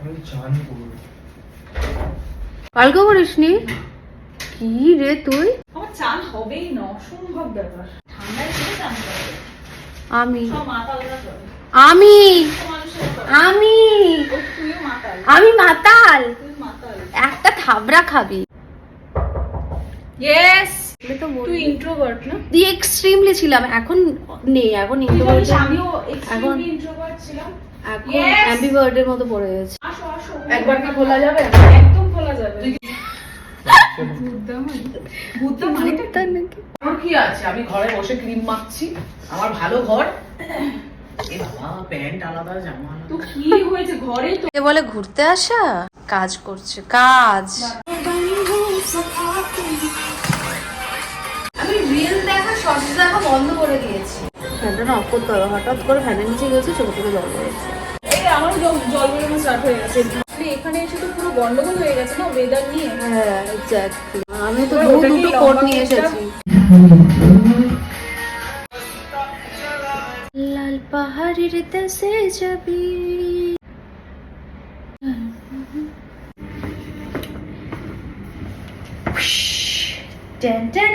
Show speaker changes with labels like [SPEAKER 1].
[SPEAKER 1] আমি চান করব
[SPEAKER 2] কালকে করিসনি কি রে তুই?
[SPEAKER 3] আমার চান হবেই না অসম্ভব ব্যাপার। ঠান্ডায় কে চান করে
[SPEAKER 2] আমি। আমি। আমি।
[SPEAKER 3] মাতাল।
[SPEAKER 2] আমি মাতাল। একটা থাবড়া খাবি।
[SPEAKER 3] ইয়েস
[SPEAKER 2] আমি তো
[SPEAKER 3] তুই ইন্ট্রোভার্ট না?
[SPEAKER 2] দি এক্সট্রিমলি ছিলাম এখন নেই এখন ইন্ট্রোভার্ট
[SPEAKER 3] আমিও
[SPEAKER 2] এখন-
[SPEAKER 3] ইন্ট্রোভার্ট ছিলাম।
[SPEAKER 2] এখন
[SPEAKER 3] Yes!
[SPEAKER 2] অ্যাম্বিভার্টের মতো পড়ে গেছে।
[SPEAKER 3] আসো আসো।
[SPEAKER 4] একবার কি খোলা যাবে?
[SPEAKER 3] একদম খোলা যাবে। বুদ্ধা মানে? বুদ্ধা মানে
[SPEAKER 2] তাই নাকি?
[SPEAKER 4] আমার কি আছে? আমি ঘরে বসে ক্রিম মাখছি আমার ভালো ঘর। এ বাবা প্যান্ট আলাদা জামা আলাদা।
[SPEAKER 3] তো কি হয়েছে? ঘরেই তো
[SPEAKER 2] এ বলে ঘুরতে আসা? কাজ করছে কাজ। করে দিয়েছি। ফ্যানটা না অফ করতে হবে। হঠাৎ করে ফ্যানের নিচে গেছি চোখ থেকে জল বেরোচ্ছে
[SPEAKER 3] এই আমারও জল জল বেরোনো স্টার্ট হয়ে গেছে। এখানে এসে তো পুরো গন্ডগোল হয়ে গেছে না ওয়েদার নিয়ে?
[SPEAKER 2] হ্যাঁ এক্স্যাক্টলি আমি তো দু দুটো কোট নিয়ে এসেছি। লাল পাহাড়ের দেশে যাবি। Ten ten.